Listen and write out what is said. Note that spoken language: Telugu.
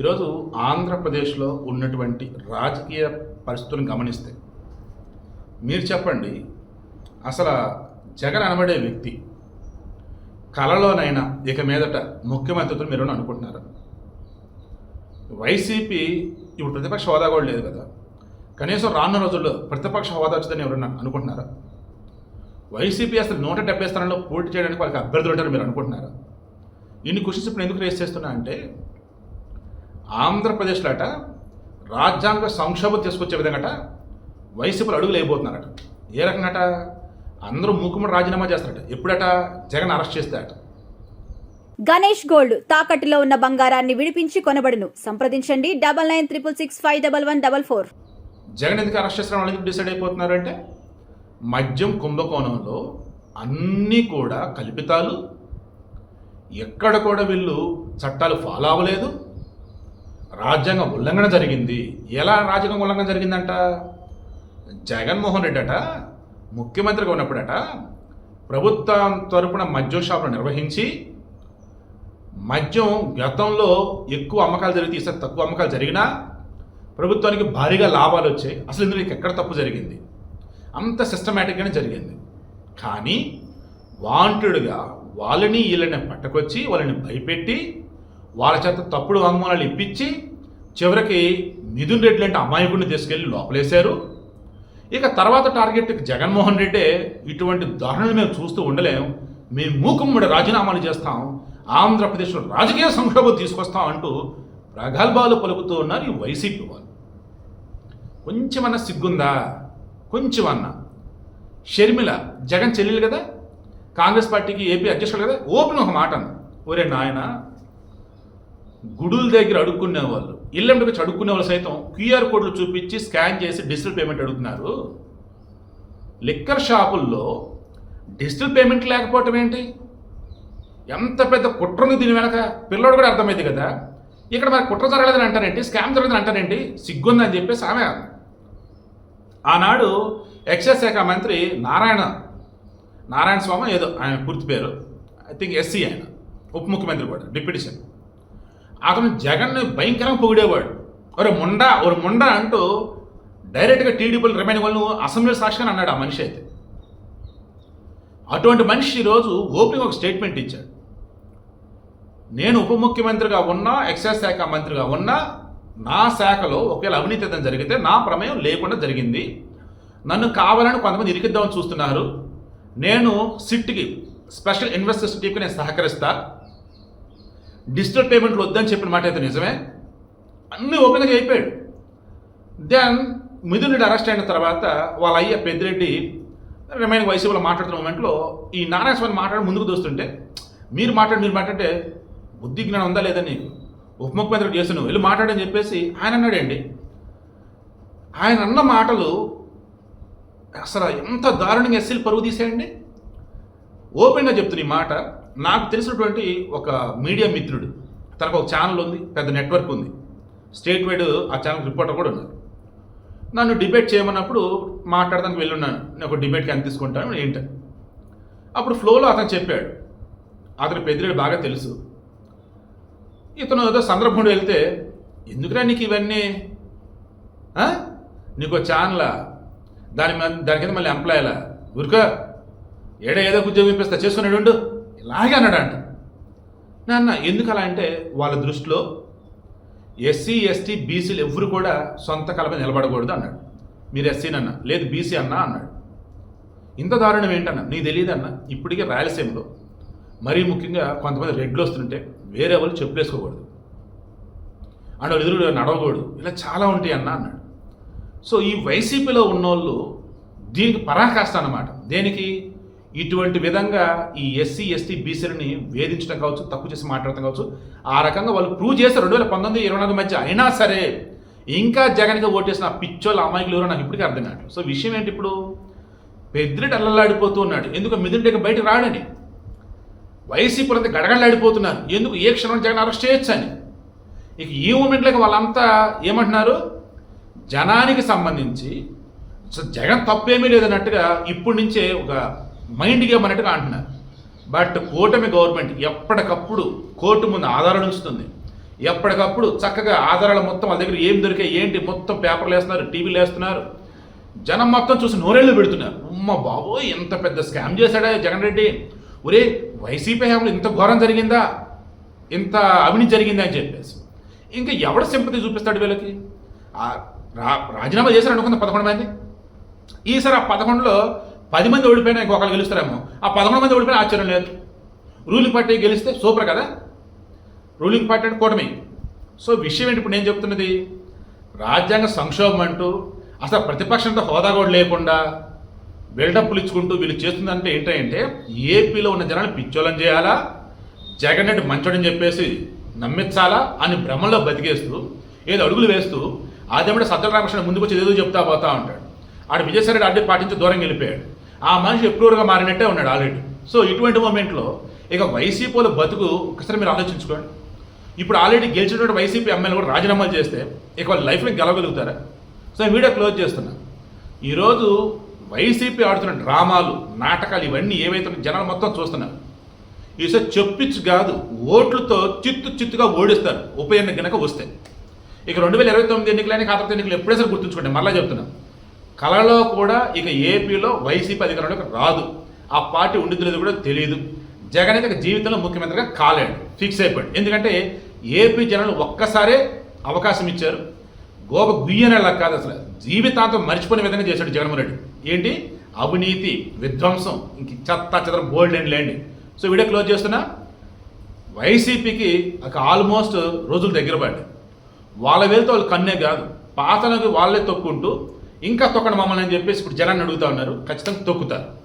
ఈరోజు ఆంధ్రప్రదేశ్లో ఉన్నటువంటి రాజకీయ పరిస్థితులను గమనిస్తే మీరు చెప్పండి అసలు జగన్ అనబడే వ్యక్తి కలలోనైనా ఇక మీదట ముఖ్యమంత్రితో మీరు అనుకుంటున్నారు? వైసీపీ ఇప్పుడు ప్రతిపక్ష హోదా కూడా లేదు కదా. కనీసం రానున్న రోజుల్లో ప్రతిపక్ష హోదా వచ్చిందని ఎవరన్నా అనుకుంటున్నారా? వైసీపీ అసలు నూట డెబ్బై స్థానంలో పోటీ చేయడానికి వాళ్ళకి అభ్యర్థులు ఉంటారు మీరు అనుకుంటున్నారా? ఇన్ని క్వశ్చన్స్ ఇప్పుడు ఎందుకు రేస్ చేస్తున్నా అంటే ఆంధ్రప్రదేశ్లో అట రాజ్యాంగ సంక్షోభం తీసుకొచ్చే విధంగా అట వైసీపీలు అడుగులు వేయబోతున్నారట. ఏ రకంగా అట అందరూ మూకుమ్మడి రాజీనామా చేస్తారట. ఎప్పుడట? జగన్ అరెస్ట్ చేస్తే అట గణేష్ గోల్డ్ తాకట్టులో ఉన్న బంగారాన్ని విడిపించి కొనబడును. సంప్రదించండి. Double nine triple six five double one double four. Jagan ఎందుకు అరెస్ట్ చేస్తున్న వాళ్ళు ఎందుకు డిసైడ్ అయిపోతున్నారంటే మద్యం కుంభకోణంలో అన్నీ కూడా కల్పితాలు. ఎక్కడ కూడా వీళ్ళు చట్టాలు ఫాలో అవ్వలేదు. రాజ్యాంగ ఉల్లంఘన జరిగింది. ఎలా రాజ్యాంగ ఉల్లంఘన జరిగిందంట? జగన్మోహన్ రెడ్డి అట ముఖ్యమంత్రిగా ఉన్నప్పుడట ప్రభుత్వం తరపున మద్యం షాపులు నిర్వహించి మద్యం గతంలో ఎక్కువ అమ్మకాలు జరిగితే ఈసారి తక్కువ అమ్మకాలు జరిగినా ప్రభుత్వానికి భారీగా లాభాలు వచ్చాయి. అసలు ఇందులో ఎక్కడ తప్పు జరిగింది? అంత సిస్టమేటిక్గానే జరిగింది. కానీ వాంటెడ్గా వాళ్ళని వీళ్ళని పట్టుకొచ్చి వాళ్ళని భయపెట్టి వాళ్ళ చేత తప్పుడు వాంగ్మూలాలు ఇప్పించి చివరికి మిథున్ రెడ్డి లాంటి అమాయకుడిని తీసుకెళ్ళి లోపలేశారు. ఇక తర్వాత టార్గెట్ జగన్మోహన్ రెడ్డే ఇటువంటి దారుణులు మేము చూస్తూ ఉండలేం. మేము మూకుమ్మడి రాజీనామాలు చేస్తాం. ఆంధ్రప్రదేశ్లో రాజకీయ సంక్షోభం తీసుకొస్తాం అంటూ ప్రగల్భాలు పలుకుతూ ఉన్నారు ఈ వైసీపీ వాళ్ళు. కొంచెమన్నా సిగ్గుందా? కొంచెమన్నా. షర్మిల జగన్ చెల్లెలు కదా? కాంగ్రెస్ పార్టీకి ఏపీ అధ్యక్షుడు కదా? ఓపెన్ ఒక మాట ఒరే నాయన గుడుల దగ్గర అడుక్కునే వాళ్ళు. ఇళ్ళంటికి అడుక్కునే వాళ్ళు సైతం క్యూఆర్ కోడ్లు చూపించి స్కాన్ చేసి డిజిటల్ పేమెంట్ అడుగుతున్నారు. లిక్కర్ షాపుల్లో డిజిటల్ పేమెంట్ లేకపోవటం ఏంటి? ఎంత పెద్ద కుట్ర ఉంది దీని వెనక? పిల్లోడు కూడా అర్థమైంది కదా. ఇక్కడ మరి కుట్ర జరగలేదని అంటారేంటి? స్కామ్ జరగలేదని అంటారేంటి? సిగ్గుందని చెప్పేసి ఆమె ఆనాడు ఎక్సైజ్ శాఖ మంత్రి నారాయణ నారాయణ స్వామి ఏదో ఆయన పూర్తి పేరు. ఐ థింక్ ఎస్సీ ఆయన ఉప ముఖ్యమంత్రి కూడా డిప్యూటీ అతను జగన్ని భయంకరంగా పొగిడేవాడు. ఒరే ముండా ఒక ముండా అంటూ డైరెక్ట్గా టీడీపీలు రిమైన్ వాళ్ళు అసెంబ్లీ సాక్షిగా అన్నాడు ఆ మనిషి అయితే. అటువంటి మనిషి ఈరోజు ఓపెనింగ్ ఒక స్టేట్మెంట్ ఇచ్చాడు. నేను ఉప ముఖ్యమంత్రిగా ఉన్నా ఎక్సైజ్ శాఖ మంత్రిగా ఉన్నా నా శాఖలో ఒకవేళ అవినీతి జరిగితే నా ప్రమేయం లేకుండా జరిగింది. నన్ను కావాలని కొంతమంది ఇరికిద్దామని చూస్తున్నారు. నేను సిట్కి స్పెషల్ ఇన్వెస్టర్స్ టీంకి నేను సహకరిస్తాను డిజిటల్ పేమెంట్లు వద్దని చెప్పిన మాట అయితే నిజమే? అన్నీ ఓపెన్గా అయిపోయాడు. దెన్ మిథున్ రెడ్డి అరెస్ట్ అయిన తర్వాత వాళ్ళ అయ్య పెద్దిరెడ్డి రిమైనింగ్ వైసీపీలో మాట్లాడుతున్న మూమెంట్లో ఈ నారాయణస్వామి మాట్లాడి ముందుకు దోస్తుంటే మీరు మాట్లాడి మీరు మాట్లాడితే బుద్ధి జ్ఞానం ఉందా లేదా నీకు? ఉప ముఖ్యమంత్రి చేస్తున్నావు వెళ్ళి మాట్లాడని చెప్పేసి ఆయన అన్నాడండి. ఆయన అన్న మాటలు అసలు ఎంత దారుణంగా ఎస్సీలు పరుగు తీసేయండి ఓపెన్గా చెప్తున్న ఈ మాట నాకు తెలిసినటువంటి ఒక మీడియా మిత్రుడు తనకు ఒక ఛానల్ ఉంది పెద్ద నెట్వర్క్ ఉంది. స్టేట్ వైడ్ ఆ ఛానల్ రిపోర్టర్ కూడా ఉన్నారు నన్ను డిబేట్ చేయమన్నప్పుడు మాట్లాడడానికి వెళ్ళున్నాను. నేను ఒక డిబేట్కి ఎంత తీసుకుంటాను ఏంటి అప్పుడు ఫ్లోలో అతను చెప్పాడు. అతని పెద్దిరెడ్డి బాగా తెలుసు. ఇతను ఏదో సందర్భంలో వెళ్తే ఎందుకురా నీకు ఇవన్నీ? నీకు ఛానలా దాని దాని కింద మళ్ళీ ఎంప్లాయలా ఊరుక. ఏడ ఏదో ఉద్యోగం ఇప్పిస్తా చేసుకున్నాడు ఇలాగే అన్నాడంట. నాన్న ఎందుకు అలా అంటే వాళ్ళ దృష్టిలో ఎస్సీ ఎస్టీ బీసీలు ఎవరు కూడా సొంత కలప నిలబడకూడదు అన్నాడు. మీరు ఎస్సీనన్నా లేదు బీసీ అన్నా అన్నాడు. ఇంత దారుణం ఏంటన్నా? నీకు తెలియదు అన్న? ఇప్పటికే రాయలసీమలో మరీ ముఖ్యంగా కొంతమంది రెడ్లు వస్తుంటే వేరే వాళ్ళు చెప్పులేసుకోకూడదు అండ్ వాళ్ళు ఎదురు నడవకూడదు. ఇలా చాలా ఉంటాయి అన్న అన్నాడు. సో ఈ వైసీపీలో ఉన్నోళ్ళు దీనికి పరాకాష్ట అన్నమాట. దేనికి? ఇటువంటి విధంగా ఈ ఎస్సీ ఎస్టీ బీసీలని వేధించడం కావచ్చు తప్పు చేసి మాట్లాడటం కావచ్చు ఆ రకంగా వాళ్ళు ప్రూవ్ చేస్తారు రెండు వేల పంతొమ్మిది ఇరవై నాలుగు మధ్య. అయినా సరే ఇంకా జగన్గా ఓటేసిన పిచ్చోళ్ళ అమాయకులు ఎవరో నాకు ఇప్పటికీ అర్థం కాదు సో విషయం ఏంటి ఇప్పుడు? పెద్దిరెడ్డి అల్లలాడిపోతూ ఉన్నాడు. ఎందుకు మిథున్ బయటకు రాడని? వైసీపీలంతా గడగడలాడిపోతున్నారు. ఎందుకు? ఏ క్షణం జగన్ అరెస్ట్ చేయొచ్చు అని. ఇక ఈ మూమెంట్లోకి వాళ్ళంతా ఏమంటున్నారు? జనానికి సంబంధించి సో జగన్ తప్పేమీ లేదన్నట్టుగా ఇప్పటి నుంచే ఒక మైండ్ గేమ్ అన్నట్టుగా అంటున్నారు. బట్ కూటమి గవర్నమెంట్ ఎప్పటికప్పుడు కోర్టు ముందు ఆధారాలు ఉంచుతుంది. ఎప్పటికప్పుడు చక్కగా ఆధారాలు మొత్తం వాళ్ళ దగ్గర ఏం దొరికాయి ఏంటి మొత్తం పేపర్లు వేస్తున్నారు టీవీలు వేస్తున్నారు. జనం మొత్తం చూసి నోరేళ్ళు పెడుతున్నారు. ఉమ్మ బాబోయ్ ఎంత పెద్ద స్కామ్ చేశాడా జగన్ రెడ్డి? ఒరే వైసీపీ హయాంలో ఇంత ఘోరం జరిగిందా? ఇంత అవినీతి జరిగిందా అని చెప్పేసి. ఇంకా ఎవడ సింపతి చూపిస్తాడు వీళ్ళకి? రా రాజీనామా చేశారు అనుకుంది పదకొండు మంది? ఈసారి ఆ పదకొండులో పది మంది ఓడిపోయినా ఇంకొకరు గెలుస్తారేమో. ఆ పదకొండు మంది ఓడిపోయినా ఆశ్చర్యం లేదు. రూలింగ్ పార్టీ గెలిస్తే సూపర్ కదా? రూలింగ్ పార్టీ అంటే కూటమి. సో విషయం ఏంటి? ఇప్పుడు నేను చెప్తున్నది రాజ్యాంగ సంక్షోభం అంటూ అసలు ప్రతిపక్షంతో హోదా కూడా లేకుండా బిల్డప్లు ఇచ్చుకుంటూ వీళ్ళు చేస్తుందంటే ఏంటంటే ఏపీలో ఉన్న జనాలు పిచ్చోళం చేయాలా? జగన్ రెడ్డి మంచోడని చెప్పేసి నమ్మించాలా? అని భ్రమంలో బతికేస్తూ ఏదో అడుగులు వేస్తూ ఆదేమిటి సజ్జల రామకృష్ణ ముందుకు వచ్చి ఏదో చెప్తా పోతా ఉంటాడు. ఆడు విజయసాయి రెడ్డి అడ్డే పాటించి దూరం వెళ్ళిపోయాడు. ఆ మనిషి ఎప్పుడూరుగా మారినట్టే ఉన్నాడు ఆల్రెడీ. సో ఇటువంటి మూమెంట్లో ఇక వైసీపీల బతుకు ఒకసారి మీరు ఆలోచించుకోండి. ఇప్పుడు ఆల్రెడీ గెలిచినటువంటి వైసీపీ ఎమ్మెల్యే కూడా రాజీనామాలు చేస్తే ఇక వాళ్ళ లైఫ్లో గెలవగలుగుతారా? సో వీడియో క్లోజ్ చేస్తున్నా. ఈరోజు వైసీపీ ఆడుతున్న డ్రామాలు నాటకాలు ఇవన్నీ ఏవైతే జనాలు మొత్తం చూస్తున్నారు. ఈసారి చెప్పించు కాదు ఓట్లతో చిత్తు చిత్తుగా ఓడిస్తారు. ఉప ఎన్నిక కనుక వస్తే. ఇక రెండు వేల ఇరవై తొమ్మిది ఎన్నికలని కాకపోతే ఎన్నికలు ఎప్పుడైనా గుర్తుంచుకోండి మళ్ళీ చెప్తున్నాను కళలో కూడా ఇక ఏపీలో వైసీపీ అధికారంలోకి రాదు. ఆ పార్టీ ఉండిద్ది కూడా తెలియదు జగన్ అయితే జీవితంలో ముఖ్యమంత్రిగా కాలేడు. ఫిక్స్ అయిపోయాడు. ఎందుకంటే ఏపీ జనాలు ఒక్కసారే అవకాశం ఇచ్చారు. గోప గుయ్యనేలా కాదు అసలు. జీవితాంతం మర్చిపోయిన విధంగా చేశాడు జగన్మోహన్ రెడ్డి. ఏంటి? అవినీతి విధ్వంసం ఇంక చెత్త చెదర బోల్డ్ అండ్ లేండి సో వీడియో క్లోజ్ చేస్తున్నా. వైసీపీకి ఒక ఆల్మోస్ట్ రోజులు దగ్గర పడ్డాయి. వాళ్ళ వేలతో వాళ్ళు కన్నే కాదు. పాతనకి వాళ్ళే తొక్కుంటూ ఇంకా తొక్కడం మమ్మల్ని అని చెప్పేసి ఇప్పుడు జనాన్ని అడుగుతా ఉన్నారు. ఖచ్చితంగా తొక్కుతారు.